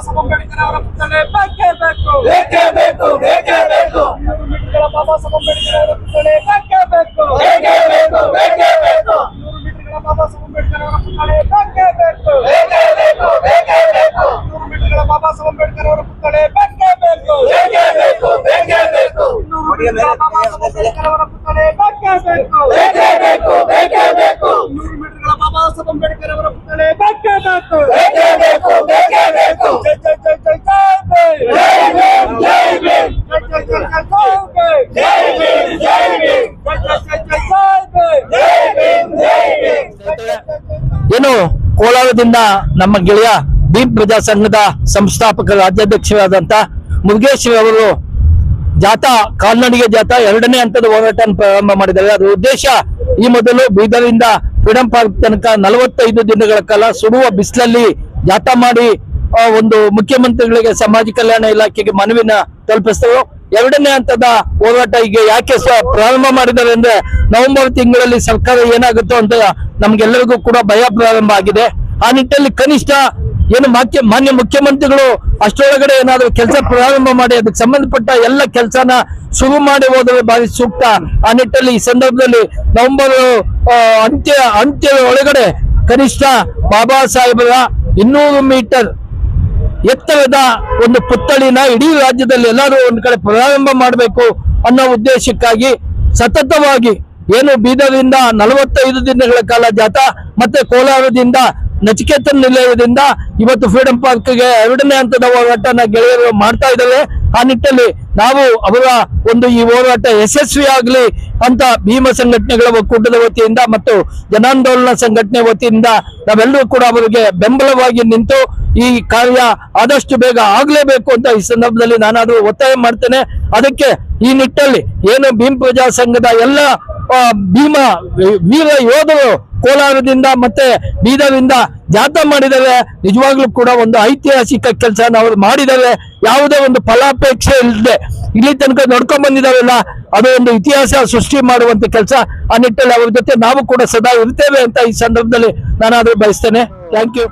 ಸಾಹೇಬ್ ಅಂಬೇಡ್ಕರ್ ಅವರ ಪುತ್ಥಳಿ ಬೇಕೇ ಬೇಕು ಬೇಕೇ ಬೇಕು ಬೇಕೇ ಬೇಕು ಇನ್ನೂರು ಮೀಟರ್ಗಳ ಬಾಬಾ ಸಾಹೇಬ್ ಅಂಬೇಡ್ಕರ್ ಅವರ ಪುತ್ಥಳಿ ಬೇಕೇ ಬೇಕು ಬೇಕೇ ಬೇಕು ಬೇಕೇ ಮೀಟರ್ಗಳ ಬಾಬಾ ಸಾಹೇಬ್ ಅಂಬೇಡ್ಕರ್ ಅವರ ಪುತ್ಥಳಿ ಬೇಕೇ ಬೇಕು ಬೇಕೇ ಬೇಕು ಬೇಕೇ ಬೇಕು ಇನ್ನೂರು ಮೀಟರ್ಗಳ ಬಾಬಾ ಸಾಹೇಬ್ ಅಂಬೇಡ್ಕರ್ ಅವರ ಪುತ್ಥಳಿ ಬೇಕೇ ಬೇಕು ಬೇಕೇ ಬೇಕು ಬೇಕೇ ಬೇಕು ಇನ್ನೂರು ಮೀಟರ್ಗಳ ಬಾಬಾ ಸಾಹೇಬ್ ಅಂಬೇಡ್ಕರ್ ಅವರ ಪುತ್ಥಳಿ ಬೇಕೇ ಬೇಕು ಬೇಕೇ ಬೇಕು ಬೇಕೇ ಬೇಕು ಇನ್ನೂರು ಮೀಟರ್ಗಳ ಬಾಬಾ ಸಾಹೇಬ್ ಅಂಬೇಡ್ಕರ್ ಅವರ ಪುತ್ಥಳಿ. ಬೇಕೇ ಬೇಕು. ಬೇಕೇ ಬೇಕು ಬೇಕೇ ಬೇಕು. ಜೈ ಜೈ ಜೈ ಜೈ ಜೈ ಭೀಮ್. ಜೈ ಜೈ ಜೈ ಜೈ ಜೈ ಜೈ ಜೈ ಜೈ ಜೈ ಜೈ ಜೈ ಜೈ ಜೈ ಜೈ ಜೈ ಜೈ ಭೀಮ್. ಏನು ಕೋಲಾರದಿಂದ ನಮ್ಮ ಗೆಳೆಯ ಭೀಮ್ ಪ್ರಜಾ ಸಂಘದ ಸಂಸ್ಥಾಪಕ ರಾಜ್ಯಾಧ್ಯಕ್ಷರಾದಂತ ಮುರುಗೇಶ್ ಅವರು ಜಾಥಾ ಕಾಲ್ನಡಿಗೆ ಜಾಥಾ ಎರಡನೇ ಹಂತದ ಹೋರಾಟ ಪ್ರಾರಂಭ ಮಾಡಿದ್ದಾರೆ. ಅದರ ಉದ್ದೇಶ ಈ ಮೊದಲು ಬೀದರಿಂದ ಫ್ರೀಡಂ ಪಾರ್ಕ್ ತನಕ ನಲವತ್ತೈದು ದಿನಗಳ ಕಾಲ ಸುಡುವ ಬಿಸಿಲಲ್ಲಿ ಜಾಥಾ ಮಾಡಿ ಒಂದು ಮುಖ್ಯಮಂತ್ರಿಗಳಿಗೆ ಸಮಾಜ ಕಲ್ಯಾಣ ಇಲಾಖೆಗೆ ಮನವಿನ ತಲುಪಿಸಿದರು ಎರಡನೇ ಹಂತದ ಹೋರಾಟ ಈಗ ಯಾಕೆ ಪ್ರಾರಂಭ ಮಾಡಿದ್ದಾರೆ ಅಂದ್ರೆ ನವೆಂಬರ್ ತಿಂಗಳಲ್ಲಿ ಸರ್ಕಾರ ಏನಾಗುತ್ತೋ ಅಂತ ನಮ್ಗೆಲ್ಲರಿಗೂ ಕೂಡ ಭಯ ಪ್ರಾರಂಭ ಆಗಿದೆ. ಆ ನಿಟ್ಟಿನಲ್ಲಿ ಕನಿಷ್ಠ ಏನು ಮಾನ್ಯ ಮಾನ್ಯ ಮುಖ್ಯಮಂತ್ರಿಗಳು ಅಷ್ಟರೊಳಗಡೆ ಏನಾದರೂ ಕೆಲಸ ಪ್ರಾರಂಭ ಮಾಡಿ, ಅದಕ್ಕೆ ಸಂಬಂಧಪಟ್ಟ ಎಲ್ಲ ಕೆಲಸನ ಶುರು ಮಾಡಿ ಹೋದರೆ ಭಾರಿ ಸೂಕ್ತ. ಆ ನಿಟ್ಟಲ್ಲಿ ಈ ಸಂದರ್ಭದಲ್ಲಿ ನವೆಂಬರ್ ಅಂತ್ಯ ಅಂತ್ಯದ ಒಳಗಡೆ ಕನಿಷ್ಠ ಬಾಬಾ ಸಾಹೇಬರ ಇನ್ನೂರು ಮೀಟರ್ ಎತ್ತರದ ಒಂದು ಪುತ್ಥಳಿನ ಇಡೀ ರಾಜ್ಯದಲ್ಲಿ ಎಲ್ಲರೂ ಒಂದು ಕಡೆ ಪ್ರಾರಂಭ ಮಾಡಬೇಕು ಅನ್ನೋ ಉದ್ದೇಶಕ್ಕಾಗಿ ಸತತವಾಗಿ ಏನು ಬೀದರಿಂದ ನಲವತ್ತೈದು ದಿನಗಳ ಕಾಲ ಜಾಥಾ, ಮತ್ತೆ ಕೋಲಾರದಿಂದ ನಚಿಕೇತನ್ ನಿಲಯದಿಂದ ಇವತ್ತು ಫ್ರೀಡಂ ಪಾರ್ಕ್ಗೆ ಎರಡನೇ ಹಂತದ ಹೋರಾಟನ ಗೆಳೆಯರು ಮಾಡ್ತಾ ಇದ್ದಾರೆ. ಆ ನಿಟ್ಟಲ್ಲಿ ನಾವು ಅವರ ಒಂದು ಈ ಹೋರಾಟ ಯಶಸ್ವಿ ಆಗಲಿ ಅಂತ ಭೀಮ ಸಂಘಟನೆಗಳ ಒಕ್ಕೂಟದ ವತಿಯಿಂದ ಮತ್ತು ಜನಾಂದೋಲನ ಸಂಘಟನೆ ವತಿಯಿಂದ ನಾವೆಲ್ಲರೂ ಕೂಡ ಅವರಿಗೆ ಬೆಂಬಲವಾಗಿ ನಿಂತು ಈ ಕಾರ್ಯ ಆದಷ್ಟು ಬೇಗ ಆಗ್ಲೇಬೇಕು ಅಂತ ಈ ಸಂದರ್ಭದಲ್ಲಿ ನಾನಾದ್ರೂ ಒತ್ತಾಯ ಮಾಡ್ತೇನೆ. ಅದಕ್ಕೆ ಈ ನಿಟ್ಟಲ್ಲಿ ಏನು ಭೀಮ್ ಪ್ರಜಾ ಸಂಘದ ಎಲ್ಲ ಭೀಮ ವೀರ ಯೋಧರು ಕೋಲಾರದಿಂದ ಮತ್ತೆ ಬೀದರಿಂದ ಜಾಥಾ ಮಾಡಿದ್ದಾರೆ ನಿಜವಾಗ್ಲೂ ಕೂಡ ಒಂದು ಐತಿಹಾಸಿಕ ಕೆಲಸ ಅವರು ಮಾಡಿದ್ದಾರೆ ಯಾವುದೇ ಒಂದು ಫಲಾಪೇಕ್ಷೆ ಇಲ್ಲದೆ ಇಲ್ಲಿ ತನಕ ನೋಡ್ಕೊಂಡ್ ಬಂದಿದಾರಲ್ಲ ಅದು ಒಂದು ಇತಿಹಾಸ ಸೃಷ್ಟಿ ಮಾಡುವಂತ ಕೆಲಸ ಆ ನಿಟ್ಟಲ್ಲಿ ಅವ್ರ ಜೊತೆ ನಾವು ಕೂಡ ಸದಾ ಇರ್ತೇವೆ ಅಂತ ಈ ಸಂದರ್ಭದಲ್ಲಿ ನಾನಾದ್ರೂ ಬಯಸ್ತೇನೆ. ಥ್ಯಾಂಕ್ ಯು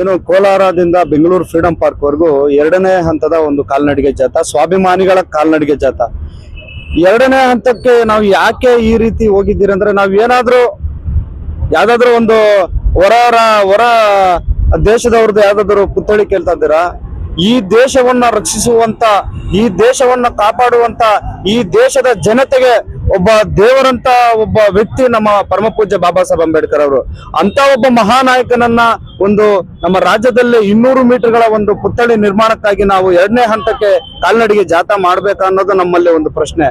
ಏನು, ಕೋಲಾರದಿಂದ ಬೆಂಗಳೂರು ಫ್ರೀಡಂ ಪಾರ್ಕ್ ವರೆಗೂ ಎರಡನೇ ಹಂತದ ಒಂದು ಕಾಲ್ನಡಿಗೆ ಜಾಥಾ, ಸ್ವಾಭಿಮಾನಿಗಳ ಕಾಲ್ನಡಿಗೆ ಜಾಥಾ. ಎರಡನೇ ಹಂತಕ್ಕೆ ನಾವು ಯಾಕೆ ಈ ರೀತಿ ಹೋಗಿದ್ದೀರಿ ಅಂದ್ರೆ ನಾವು ಏನಾದರೂ ಯಾವ್ದಾದ್ರು ಒಂದು ಹೊರ ಹೊರ ದೇಶದವ್ರದ್ದು ಯಾವ್ದಾದ್ರು ಪುತ್ಥಳಿ ಕೇಳ್ತಾ ಇದ್ದೀರಾ ಈ ದೇಶವನ್ನ ರಕ್ಷಿಸುವಂತ, ಈ ದೇಶವನ್ನ ಕಾಪಾಡುವಂತ, ಈ ದೇಶದ ಜನತೆಗೆ ಒಬ್ಬ ದೇವರಂತ ಒಬ್ಬ ವ್ಯಕ್ತಿ ನಮ್ಮ ಪರಮ ಪೂಜ್ಯ ಬಾಬಾ ಸಾಹೇಬ್ ಅಂಬೇಡ್ಕರ್ ಅವರು. ಅಂತ ಒಬ್ಬ ಮಹಾನಾಯಕನನ್ನ ಒಂದು ನಮ್ಮ ರಾಜ್ಯದಲ್ಲಿ ಇನ್ನೂರು ಮೀಟರ್ಗಳ ಒಂದು ಪುತ್ಥಳಿ ನಿರ್ಮಾಣಕ್ಕಾಗಿ ನಾವು ಎರಡನೇ ಹಂತಕ್ಕೆ ಕಾಲ್ನಡಿಗೆ ಜಾಥಾ ಮಾಡ್ಬೇಕಾ ಅನ್ನೋದು ನಮ್ಮಲ್ಲಿ ಒಂದು ಪ್ರಶ್ನೆ.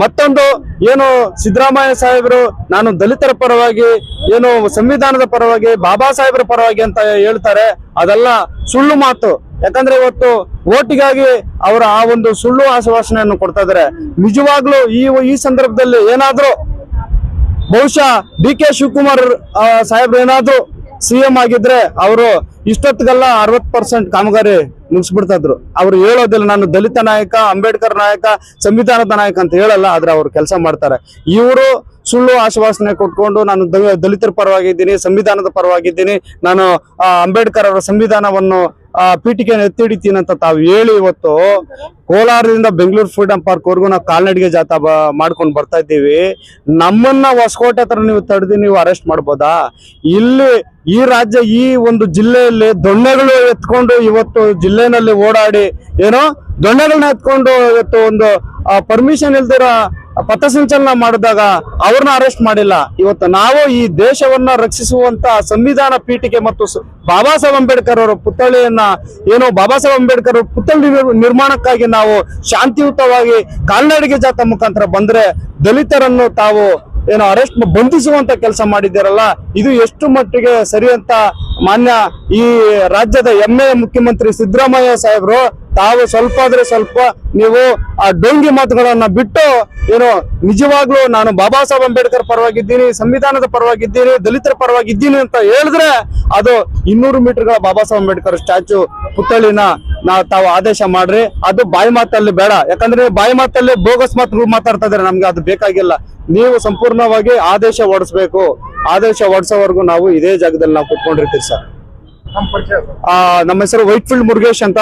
ಮತ್ತೊಂದು, ಏನು ಸಿದ್ದರಾಮಯ್ಯ ಸಾಹೇಬರು ನಾನು ದಲಿತರ ಪರವಾಗಿ, ಏನು ಸಂವಿಧಾನದ ಪರವಾಗಿ, ಬಾಬಾ ಸಾಹೇಬರ ಪರವಾಗಿ ಅಂತ ಹೇಳ್ತಾರೆ, ಅದೆಲ್ಲ ಸುಳ್ಳು ಮಾತು. ಯಾಕಂದ್ರೆ ಇವತ್ತು ಓಟಿಗಾಗಿ ಅವರ ಆ ಒಂದು ಸುಳ್ಳು ಆಶ್ವಾಸನೆಯನ್ನು ಕೊಡ್ತಾ ಇದಾರೆ ನಿಜವಾಗ್ಲೂ ಈ ಈ ಸಂದರ್ಭದಲ್ಲಿ ಏನಾದ್ರೂ ಬಹುಶಃ ಡಿ ಕೆ ಶಿವಕುಮಾರ್ ಸಾಹೇಬ್ರು ಏನಾದ್ರು ಸಿಎಂ ಆಗಿದ್ರೆ ಅವರು ಇಷ್ಟೊತ್ತಿಗೆಲ್ಲ ಅರವತ್ ಪರ್ಸೆಂಟ್ ಕಾಮಗಾರಿ ಮುಗಿಸ್ಬಿಡ್ತಾ ಇದ್ರು. ಅವ್ರು ಹೇಳೋದಿಲ್ಲ, ನಾನು ದಲಿತ ನಾಯಕ, ಅಂಬೇಡ್ಕರ್ ನಾಯಕ, ಸಂವಿಧಾನದ ನಾಯಕ ಅಂತ ಹೇಳಲ್ಲ, ಆದ್ರೆ ಅವ್ರು ಕೆಲಸ ಮಾಡ್ತಾರೆ. ಇವರು ಸುಳ್ಳು ಆಶ್ವಾಸನೆ ಕೊಟ್ಕೊಂಡು ನಾನು ದಲಿತರ ಪರವಾಗಿದ್ದೀನಿ, ಸಂವಿಧಾನದ ಪರವಾಗಿದ್ದೀನಿ, ನಾನು ಅಂಬೇಡ್ಕರ್ ಅವರ ಸಂವಿಧಾನವನ್ನು ಆ, ಪೀಠಿಕೆಯನ್ನು ಎತ್ತಿ ಹಿಡಿತೀನಿ ಅಂತ ತಾವು ಹೇಳಿ ಇವತ್ತು ಕೋಲಾರದಿಂದ ಬೆಂಗಳೂರು ಫ್ರೀಡಂ ಪಾರ್ಕ್ ವರ್ಗೂ ನಾವು ಕಾಲ್ನಡಿಗೆ ಜಾಥಾ ಮಾಡ್ಕೊಂಡು ಬರ್ತಾ ಇದ್ದೀವಿ. ನಮ್ಮನ್ನ ಹೊಸಕೋಟೆ ಹತ್ರ ನೀವು ತಡೆದು ನೀವು ಅರೆಸ್ಟ್ ಮಾಡ್ಬೋದಾ? ಇಲ್ಲಿ ಈ ರಾಜ್ಯ ಈ ಒಂದು ಜಿಲ್ಲೆಯಲ್ಲಿ ದೊಣ್ಣೆಗಳು ಎತ್ಕೊಂಡು ಇವತ್ತು ಜಿಲ್ಲೆನಲ್ಲಿ ಓಡಾಡಿ ಏನೋ ದೊಣ್ಣೆಗಳನ್ನ ಎತ್ಕೊಂಡು ಇವತ್ತು ಒಂದು ಪರ್ಮಿಷನ್ ಇಲ್ದಿರ ಪಥಸಂಚಲನ ಮಾಡಿದಾಗ ಅವ್ರನ್ನ ಅರೆಸ್ಟ್ ಮಾಡಿಲ್ಲ. ಇವತ್ತು ನಾವು ಈ ದೇಶವನ್ನ ರಕ್ಷಿಸುವಂತ ಸಂವಿಧಾನ ಪೀಠಿಗೆ ಮತ್ತು ಬಾಬಾ ಸಾಹೇಬ್ ಅಂಬೇಡ್ಕರ್ ಅವರ ಪುತ್ಥಳಿಯನ್ನ ಏನು ಬಾಬಾ ಸಾಹೇಬ್ ಅಂಬೇಡ್ಕರ್ ಅವರ ಪುತ್ಥಳಿ ನಿರ್ಮಾಣಕ್ಕಾಗಿ ನಾವು ಶಾಂತಿಯುತವಾಗಿ ಕಾಲ್ನಡಿಗೆ ಜಾತ ಮುಖಾಂತರ ಬಂದ್ರೆ ದಲಿತರನ್ನು ತಾವು ಏನು ಅರೆಸ್ಟ್ ಬಂಧಿಸುವಂತ ಕೆಲಸ ಮಾಡಿದ್ದೀರಲ್ಲ, ಇದು ಎಷ್ಟು ಮಟ್ಟಿಗೆ ಸರಿ ಅಂತ ಮಾನ್ಯ ಈ ರಾಜ್ಯದ ಹೆಮ್ಮೆಯ ಮುಖ್ಯಮಂತ್ರಿ ಸಿದ್ದರಾಮಯ್ಯ ಸಾಹೇಬ್ರು ತಾವು ಸ್ವಲ್ಪ ಆದ್ರೆ ಸ್ವಲ್ಪ ನೀವು ಆ ಡೊಂಗಿ ಮಾತುಗಳನ್ನ ಬಿಟ್ಟು ಏನು ನಿಜವಾಗ್ಲೂ ನಾನು ಬಾಬಾ ಸಾಹೇಬ್ ಅಂಬೇಡ್ಕರ್ ಪರವಾಗಿದ್ದೀನಿ ಸಂವಿಧಾನದ ಪರವಾಗಿದ್ದೀನಿ ದಲಿತರ ಪರವಾಗಿದ್ದೀನಿ ಅಂತ ಹೇಳಿದ್ರೆ ಅದು ಇನ್ನೂರು ಮೀಟರ್ಗಳ ಬಾಬಾ ಸಾಹೇಬ್ ಅಂಬೇಡ್ಕರ್ ಸ್ಟ್ಯಾಚು ಪುತ್ಥಳಿನ ನಾ ತಾವು ಆದೇಶ ಮಾಡ್ರಿ. ಅದು ಬಾಯಿ ಮಾತಲ್ಲಿ ಬೇಡ. ಯಾಕಂದ್ರೆ ಬಾಯಿ ಮಾತಲ್ಲಿ ಬೋಗಸ್ ಮಾತುಗಳು ಮಾತಾಡ್ತಾ ಇದ್ರೆ ನಮ್ಗೆ ಅದು ಬೇಕಾಗಿಲ್ಲ. ನೀವು ಸಂಪೂರ್ಣವಾಗಿ ಆದೇಶ ಹೊಡಿಸ್ಬೇಕು. ಆದೇಶ ಹೊಡ್ಸೋವರೆಗೂ ನಾವು ಇದೇ ಜಾಗದಲ್ಲಿ ನಾವು ಕುತ್ಕೊಂಡಿರ್ತೀವಿ ಸರ್. ನಮ್ಮ ಆ, ನಮ್ಮ ಹೆಸರು ವೈಟ್ ಫೀಲ್ಡ್ ಮುರುಗೇಶ್ ಅಂತ.